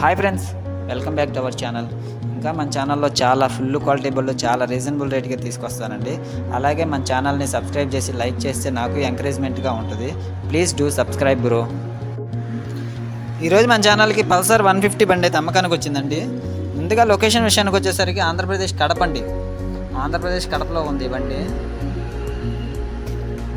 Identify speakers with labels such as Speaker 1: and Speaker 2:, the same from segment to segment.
Speaker 1: Hi friends welcome back to our channel ఇంకా మన ఛానల్లో చాలా ఫుల్ క్వాలిటీ బళ్ళు చాలా రీజనబుల్ రేట్గా తీసుకొస్తానండి. అలాగే మన ఛానల్ని సబ్స్క్రైబ్ చేసి లైక్ చేస్తే నాకు ఎంకరేజ్మెంట్గా ఉంటుంది. ప్లీజ్ డూ సబ్స్క్రైబ్ బ్రో ఈరోజు మన ఛానల్కి పల్సర్ వన్ ఫిఫ్టీ బండి అయితే అమ్మకానికి వచ్చిందండి. ముందుగా లొకేషన్ విషయానికి వచ్చేసరికి ఆంధ్రప్రదేశ్ కడప అండి. ఆంధ్రప్రదేశ్ కడపలో ఉంది బండి.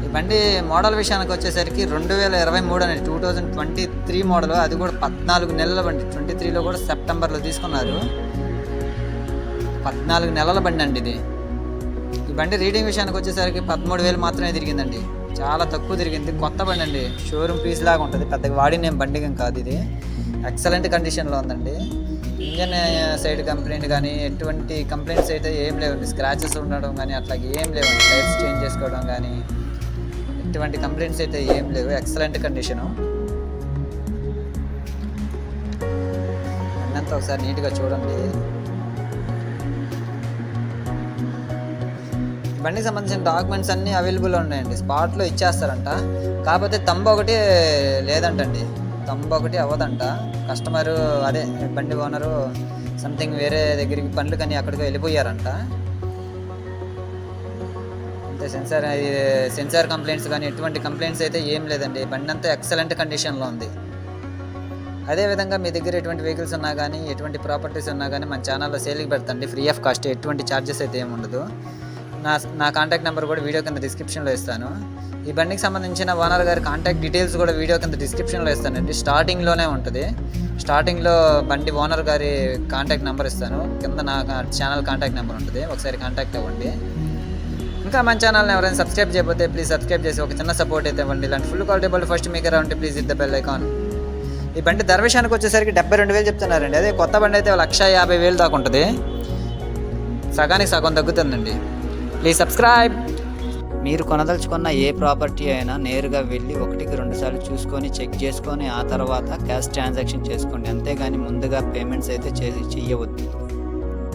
Speaker 1: ఈ బండి మోడల్ విషయానికి వచ్చేసరికి రెండు వేల ఇరవై మూడు అనేది two thousand twenty three model. అది కూడా పద్నాలుగు నెలల బండి. ట్వంటీ త్రీలో కూడా సెప్టెంబర్లో తీసుకున్నారు. పద్నాలుగు నెలల బండి అండి ఇది. ఈ బండి రీడింగ్ విషయానికి వచ్చేసరికి పదమూడు వేలు మాత్రమే తిరిగిందండి. చాలా తక్కువ తిరిగింది. కొత్త బండి అండి. షోరూమ్ పీస్ లాగా ఉంటుంది. పెద్దగా వాడిన బండి కాదు ఇది. ఎక్సలెంట్ కండిషన్లో ఉందండి. ఇంజన్ సైడ్ కంప్లైంట్ కానీ ఎటువంటి కంప్లైంట్స్ అయితే ఏం లేవండి. స్క్రాచెస్ ఉండడం కానీ అట్లాగే ఏం లేవండి. టైర్స్ చేంజ్ చేసుకోవడం కానీ ఎటువంటి కంప్లైంట్స్ అయితే ఏం లేవు. ఎక్సలెంట్ కండిషను అన్నంతా ఒకసారి నీట్గా చూడండి. బండికి సంబంధించిన డాక్యుమెంట్స్ అన్నీ అవైలబుల్ ఉన్నాయండి. స్పాట్లో ఇచ్చేస్తారంట. కాకపోతే తంబ ఒకటి లేదంటండి. తంబ ఒకటి అవ్వదంట. కస్టమరు అదే బండి ఓనరు సంథింగ్ వేరే దగ్గరికి పనులు కానీ అక్కడికి వెళ్ళిపోయారంట. అంతే సెన్సార్ సెన్సార్ కంప్లైంట్స్ కానీ ఎటువంటి కంప్లైంట్స్ అయితే ఏం లేదండి. బండి అంతా ఎక్సలెంట్ కండిషన్లో ఉంది. అదేవిధంగా మీ దగ్గర ఎటువంటి వెహికల్స్ ఉన్నా కానీ ఎటువంటి ప్రాపర్టీస్ ఉన్నా కానీ మన ఛానల్లో సేల్కి పెడతండి. ఫ్రీ ఆఫ్ కాస్ట్ ఎటువంటి ఛార్జెస్ అయితే ఏమి ఉండదు. నా నా కాంటాక్ట్ నెంబర్ కూడా వీడియో కింద డిస్క్రిప్షన్లో ఇస్తాను. ఈ బండికి సంబంధించిన ఓనర్ గారి కాంటాక్ట్ డీటెయిల్స్ కూడా వీడియో కింద డిస్క్రిప్షన్లో ఇస్తానండి. స్టార్టింగ్లోనే ఉంటుంది. స్టార్టింగ్లో బండి ఓనర్ గారి కాంటాక్ట్ నెంబర్ ఇస్తాను. కింద నా ఛానల్ కాంటాక్ట్ నెంబర్ ఉంటుంది. ఒకసారి కాంటాక్ట్ అవ్వండి. ఇంకా మన ఛానల్ని ఎవరైనా సబ్స్క్రైబ్ చేయకపోతే ప్లీజ్ సబ్స్క్రైబ్ చేసి ఒక చిన్న సపోర్ట్ అయితే ఇవ్వండి. ఇలాంటి ఫుల్ క్వాలిటీ బల్ ఫస్ట్ మీకు ఉంటే ప్లీజ్ ఇద్ద బెల్ ఐకాన్ ఈ బండి దర్వేషానికి వచ్చేసరికి డెబ్బై రెండు వేలు చెప్తున్నారండి. అదే కొత్త బండి అయితే లక్ష యాభై వేలు దాకా ఉంటుంది. సగానికి సగం తగ్గుతుందండి. ప్లీజ్ సబ్స్క్రైబ్ మీరు కొనదలుచుకున్న ఏ ప్రాపర్టీ అయినా నేరుగా వెళ్ళి ఒకటికి రెండు సార్లు చూసుకొని చెక్ చేసుకొని ఆ తర్వాత క్యాష్ ట్రాన్సాక్షన్ చేసుకోండి. అంతేగాని ముందుగా పేమెంట్స్ అయితే చేసి చెయ్యవద్దు